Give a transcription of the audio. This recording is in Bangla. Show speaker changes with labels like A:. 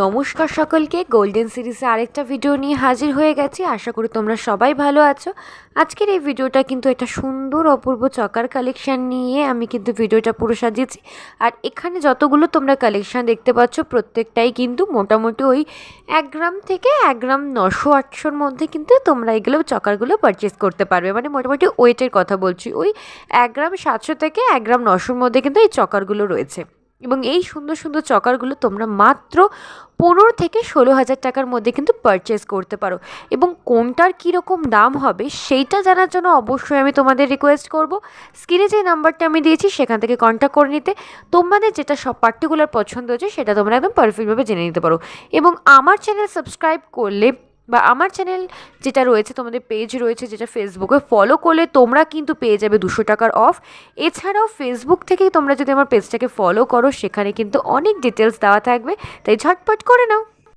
A: নমস্কার সকলকে গোল্ডেন সিরিজে আরেকটা ভিডিও নিয়ে হাজির হয়ে গেছি। আশা করি তোমরা সবাই ভালো আছো। আজকের এই ভিডিওটা কিন্তু একটা সুন্দর অপূর্ব চকার কালেকশান নিয়ে আমি কিন্তু ভিডিওটা পুরো সাজিয়েছি। আর এখানে যতগুলো তোমরা কালেকশান দেখতে পাচ্ছ, প্রত্যেকটাই কিন্তু মোটামুটি ওই এক গ্রাম থেকে এক গ্রাম নশো আটশোর মধ্যে কিন্তু তোমরা এগুলো চকারগুলো পারচেস করতে পারবে। মানে মোটামুটি ওয়েটের কথা বলছি। ওই এক গ্রাম সাতশো থেকে এক গ্রাম নশোর মধ্যে কিন্তু এই চকারগুলো রয়েছে। এবং এই সুন্দর সুন্দর চকারগুলো তোমরা মাত্র পনেরো থেকে ষোলো হাজার টাকার মধ্যে কিন্তু পারচেস করতে পারো। এবং কোনটার কীরকম দাম হবে সেইটা জানার জন্য অবশ্যই আমি তোমাদের রিকোয়েস্ট করব। স্ক্রিনে যে নাম্বারটা আমি দিয়েছি সেখান থেকে কন্ট্যাক্ট করে নিতে। তোমাদের যেটা সব পার্টিকুলার পছন্দ হচ্ছে সেটা তোমরা একদম পারফেক্টভাবে জেনে নিতে পারো। এবং আমার চ্যানেল সাবস্ক্রাইব করলে বা আমার চ্যানেল যেটা রয়েছে, তোমাদের পেজ রয়েছে, যেটা ফেসবুকে ফলো করলে তোমরা কিন্তু পেয়ে যাবে দুশো টাকার অফ এছাড়াও ফেসবুক থেকেই তোমরা যদি আমার পেজটাকে ফলো করো, সেখানে কিন্তু অনেক ডিটেলস দেওয়া থাকবে। তাই ঝটপট করে নাও।